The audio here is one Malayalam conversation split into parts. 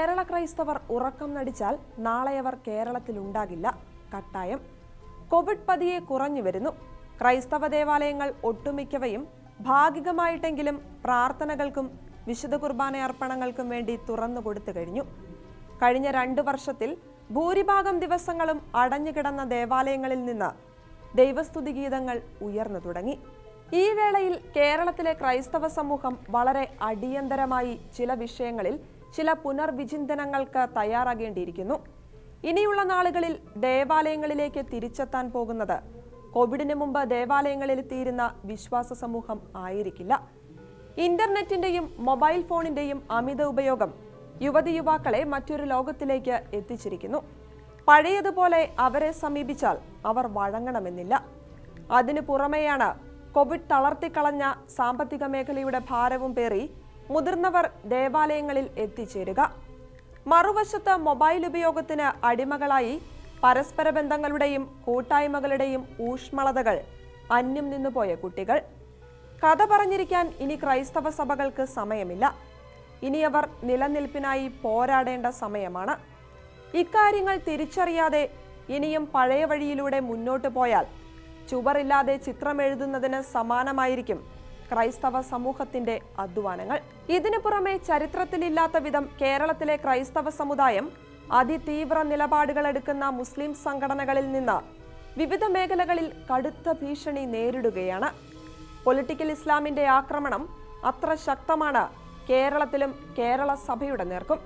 കേരള ക്രൈസ്തവർ ഉറക്കം നടിച്ചാൽ നാളെ അവർ കേരളത്തിലുണ്ടാകില്ല. കട്ടായം. കോവിഡ് പതിയെ കുറഞ്ഞു വരുന്നു. ക്രൈസ്തവ ദേവാലയങ്ങൾ ഒട്ടുമിക്കവയും ഭാഗികമായിട്ടെങ്കിലും പ്രാർത്ഥനകൾക്കും വിശുദ്ധ കുർബാന അർപ്പണങ്ങൾക്കും വേണ്ടി തുറന്നു കൊടുത്തു കഴിഞ്ഞു. കഴിഞ്ഞ രണ്ടു വർഷത്തിൽ ഭൂരിഭാഗം ദിവസങ്ങളും അടഞ്ഞുകിടന്ന ദേവാലയങ്ങളിൽ നിന്ന് ദൈവസ്തുതി ഗീതങ്ങൾ ഉയർന്നു തുടങ്ങി. ഈ വേളയിൽ കേരളത്തിലെ ക്രൈസ്തവ സമൂഹം വളരെ അടിയന്തരമായി ചില വിഷയങ്ങളിൽ ചില പുനർവിചിന്തനങ്ങൾക്ക് തയ്യാറാകേണ്ടിയിരിക്കുന്നു. ഇനിയുള്ള നാളുകളിൽ ദേവാലയങ്ങളിലേക്ക് തിരിച്ചെത്താൻ പോകുന്നത് കോവിഡിന് മുമ്പ് ദേവാലയങ്ങളിൽ എത്തിയിരുന്ന വിശ്വാസ സമൂഹം ആയിരിക്കില്ല. ഇന്റർനെറ്റിന്റെയും മൊബൈൽ ഫോണിന്റെയും അമിത ഉപയോഗം യുവതി യുവാക്കളെ മറ്റൊരു ലോകത്തിലേക്ക് എത്തിച്ചിരിക്കുന്നു. പഴയതുപോലെ അവരെ സമീപിച്ചാൽ അവർ വഴങ്ങണമെന്നില്ല. അതിനു പുറമെയാണ് കോവിഡ് തളർത്തിക്കളഞ്ഞ സാമ്പത്തിക മേഖലയുടെ ഭാരവും പേറി മുതിർന്നവർ ദേവാലയങ്ങളിൽ എത്തിച്ചേരുക. മറുവശത്ത് മൊബൈൽ ഉപയോഗത്തിന് അടിമകളായി പരസ്പര ബന്ധങ്ങളുടെയും കൂട്ടായ്മകളുടെയും ഊഷ്മളതകൾ അന്യം നിന്നുപോയ കുട്ടികൾ. കഥ പറഞ്ഞിരിക്കാൻ ഇനി ക്രൈസ്തവ സഭകൾക്ക് സമയമില്ല. ഇനി അവർ നിലനിൽപ്പിനായി പോരാടേണ്ട സമയമാണ്. ഇക്കാര്യങ്ങൾ തിരിച്ചറിയാതെ ഇനിയും പഴയ വഴിയിലൂടെ മുന്നോട്ടു പോയാൽ ചുവറില്ലാതെ ചിത്രമെഴുതുന്നതിന് സമാനമായിരിക്കും ക്രൈസ്തവ സമൂഹത്തിന്റെ അധ്വാനങ്ങൾ. ഇതിനു പുറമെ ചരിത്രത്തിലില്ലാത്ത വിധം കേരളത്തിലെ ക്രൈസ്തവ സമുദായം അതിതീവ്ര നിലപാടുകൾ എടുക്കുന്ന മുസ്ലിം സംഘടനകളിൽ നിന്ന് വിവിധ മേഖലകളിൽ കടുത്ത ഭീഷണി നേരിടുകയാണ്. പൊളിറ്റിക്കൽ ഇസ്ലാമിന്റെ ആക്രമണം അത്ര ശക്തമാണ് കേരളത്തിലും കേരള സഭയുടെ നേർക്കും.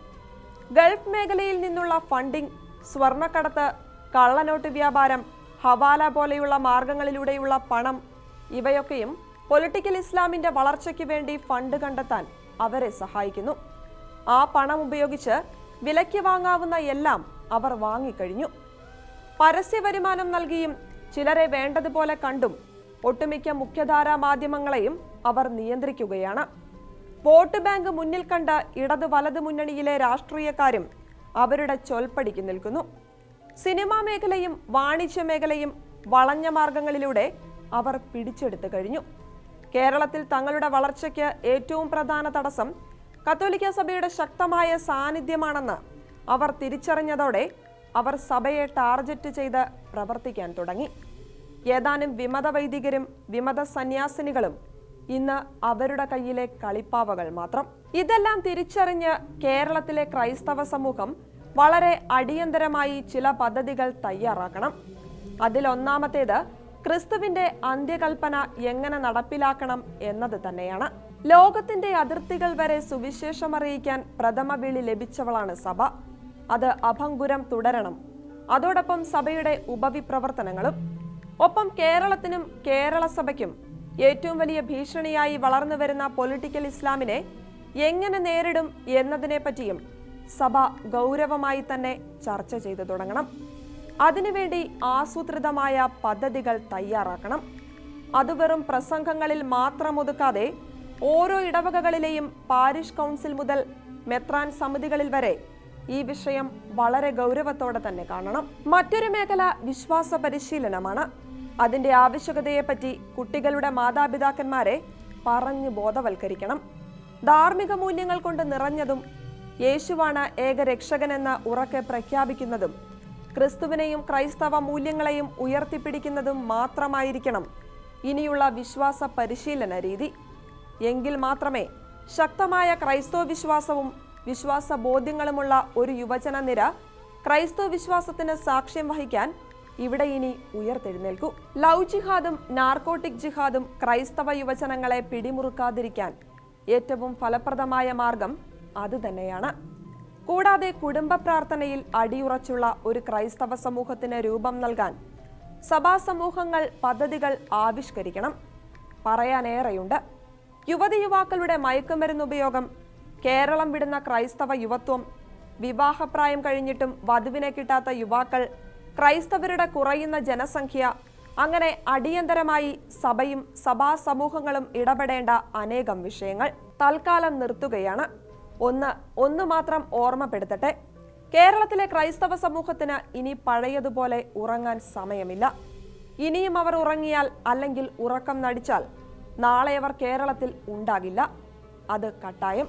ഗൾഫ് മേഖലയിൽ നിന്നുള്ള ഫണ്ടിംഗ് സ്വർണക്കടത്ത് കള്ളനോട്ട് വ്യാപാരം ഹവാല പോലെയുള്ള മാർഗങ്ങളിലൂടെയുള്ള പണം ഇവയൊക്കെയും പൊളിറ്റിക്കൽ ഇസ്ലാമിന്റെ വളർച്ചയ്ക്ക് വേണ്ടി ഫണ്ട് കണ്ടെത്താൻ അവരെ സഹായിക്കുന്നു. ആ പണം ഉപയോഗിച്ച് വിലയ്ക്ക് വാങ്ങാവുന്ന എല്ലാം അവർ വാങ്ങിക്കഴിഞ്ഞു. പരസ്യ വരുമാനം നൽകിയും ചിലരെ വേണ്ടതുപോലെ കണ്ടും ഒട്ടുമിക്ക മുഖ്യധാരാ മാധ്യമങ്ങളെയും അവർ നിയന്ത്രിക്കുകയാണ്. വോട്ട് ബാങ്ക് മുന്നിൽ കണ്ട ഇടത് വലത് മുന്നണിയിലെ രാഷ്ട്രീയക്കാരും അവരുടെ ചൊൽപ്പടിക്ക് നിൽക്കുന്നു. സിനിമാ മേഖലയും വാണിജ്യ മേഖലയും വളഞ്ഞ മാർഗങ്ങളിലൂടെ അവർ പിടിച്ചെടുത്തു കഴിഞ്ഞു. കേരളത്തിൽ തങ്ങളുടെ വളർച്ചയ്ക്ക് ഏറ്റവും പ്രധാന തടസ്സം കത്തോലിക്ക സഭയുടെ ശക്തമായ സാന്നിധ്യമാണെന്ന് അവർ തിരിച്ചറിഞ്ഞതോടെ അവർ സഭയെ ടാർഗറ്റ് ചെയ്ത് പ്രവർത്തിക്കാൻ തുടങ്ങി. ഏതാനും വിമത വൈദികരും വിമത സന്യാസിനികളും ഇന്ന് അവരുടെ കയ്യിലെ കളിപ്പാവകൾ മാത്രം. ഇതെല്ലാം തിരിച്ചറിഞ്ഞ് കേരളത്തിലെ ക്രൈസ്തവ സമൂഹം വളരെ അടിയന്തരമായി ചില പദ്ധതികൾ തയ്യാറാക്കണം. അതിലൊന്നാമത്തേത് ക്രിസ്തുവിന്റെ അന്ത്യകൽപ്പന എങ്ങനെ നടപ്പിലാക്കണം എന്നത് തന്നെയാണ്. ലോകത്തിന്റെ അതിർത്തികൾ വരെ സുവിശേഷം അറിയിക്കാൻ പ്രഥമ വിളി ലഭിച്ചവളാണ് സഭ. അത് അഭംഗുരം തുടരണം. അതോടൊപ്പം സഭയുടെ ഉപവിപ്രവർത്തനങ്ങളും ഒപ്പം കേരളത്തിനും കേരള സഭയ്ക്കും ഏറ്റവും വലിയ ഭീഷണിയായി വളർന്നു വരുന്ന പൊളിറ്റിക്കൽ ഇസ്ലാമിനെ എങ്ങനെ നേരിടും എന്നതിനെപ്പറ്റിയും സഭ ഗൗരവമായി തന്നെ ചർച്ച ചെയ്തു തുടങ്ങണം. അതിനുവേണ്ടി ആസൂത്രിതമായ പദ്ധതികൾ തയ്യാറാക്കണം. അത് വെറും പ്രസംഗങ്ങളിൽ മാത്രം ഒതുക്കാതെ ഓരോ ഇടവകകളിലെയും പാരിഷ് കൗൺസിൽ മുതൽ മെത്രാൻ സമിതികളിൽ വരെ ഈ വിഷയം വളരെ ഗൗരവത്തോടെ തന്നെ കാണണം. മറ്റൊരു മേഖല വിശ്വാസ പരിശീലനമാണ്. അതിന്റെ ആവശ്യകതയെപ്പറ്റി കുട്ടികളുടെ മാതാപിതാക്കന്മാരെ പറഞ്ഞു ബോധവൽക്കരിക്കണം. ധാർമ്മിക മൂല്യങ്ങൾ കൊണ്ട് നിറഞ്ഞതും യേശുവാണ് ഏക രക്ഷകനെന്ന് ഉറക്കെ പ്രഖ്യാപിക്കുന്നതും ക്രിസ്തുവിനെയും ക്രൈസ്തവ മൂല്യങ്ങളെയും ഉയർത്തിപ്പിടിക്കുന്നതും മാത്രമായിരിക്കണം ഇനിയുള്ള വിശ്വാസ പരിശീലന രീതി. എങ്കിൽ മാത്രമേ ശക്തമായ ക്രൈസ്തവ വിശ്വാസവും വിശ്വാസ ബോധ്യങ്ങളുമുള്ള ഒരു യുവജന നിര ക്രൈസ്തവ വിശ്വാസത്തിന് സാക്ഷ്യം വഹിക്കാൻ ഇവിടെ ഇനി ഉയർത്തെഴുന്നേൽക്കൂ. ലവ് ജിഹാദും നാർക്കോട്ടിക് ജിഹാദും ക്രൈസ്തവ യുവജനങ്ങളെ പിടിമുറുക്കാതിരിക്കാൻ ഏറ്റവും ഫലപ്രദമായ മാർഗം അതുതന്നെയാണ് കൂടാതെ കുടുംബ പ്രാർത്ഥനയിൽ അടിയുറച്ചുള്ള ഒരു ക്രൈസ്തവ സമൂഹത്തിന് രൂപം നൽകാൻ സഭാ സമൂഹങ്ങൾ പദ്ധതികൾ ആവിഷ്കരിക്കണം. പറയാനേറെയുണ്ട്. യുവതി യുവാക്കളുടെ മയക്കുമരുന്ന് ഉപയോഗം കേരളം വിടുന്ന ക്രൈസ്തവ യുവത്വം വിവാഹപ്രായം കഴിഞ്ഞിട്ടും വധുവിനെ കിട്ടാത്ത യുവാക്കൾ ക്രൈസ്തവരുടെ കുറയുന്ന ജനസംഖ്യ അങ്ങനെ അടിയന്തരമായി സഭയും സഭാ സമൂഹങ്ങളും ഇടപെടേണ്ട അനേകം വിഷയങ്ങൾ തൽക്കാലം നിർത്തുകയാണ്. ഒന്ന് ഒന്ന് മാത്രം ഓർമ്മപ്പെടുത്തട്ടെ. കേരളത്തിലെ ക്രൈസ്തവ സമൂഹത്തിന് ഇനി പഴയതുപോലെ ഉറങ്ങാൻ സമയമില്ല. ഇനിയും അവർ ഉറങ്ങിയാൽ അല്ലെങ്കിൽ ഉറക്കം നടിച്ചാൽ നാളെ അവർ കേരളത്തിൽ ഉണ്ടാകില്ല. അത് കട്ടായം.